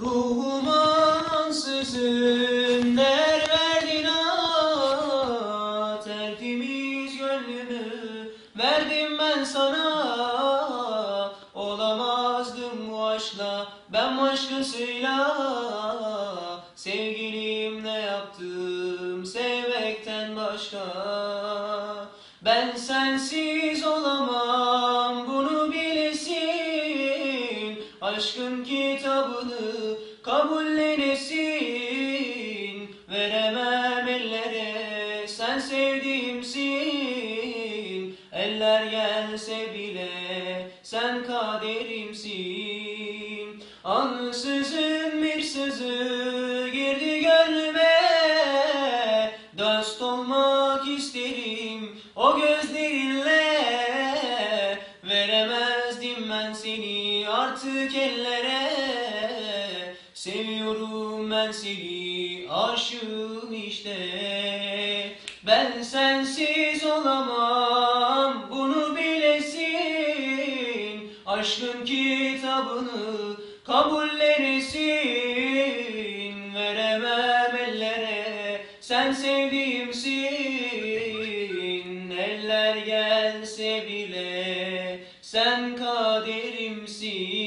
Ruhuma verdin ah Tertemiz gönlümü verdim ben sana. Olamazdım bu aşkla ben başkasıyla Sevgilim ne yaptım sevmekten başka? Ben sensiz olamam bunu bilesin Aşkın kitabını kabullenesin Veremem ellere sen sevdiğimsin. Eller gelse bile sen kaderimsin. Ansızın bir sızı girdi gönlüme. Dost olmak isterim o gözlerinle. Veremezdim ben seni artık ellere Seviyorum ben seni aşığım işte. Ben sensiz olamam bunu bilesin. Aşkın kitabını kabullenesin Veremem ellere sen sevdiğimsin. Eller gelse bile sen kaderimsin.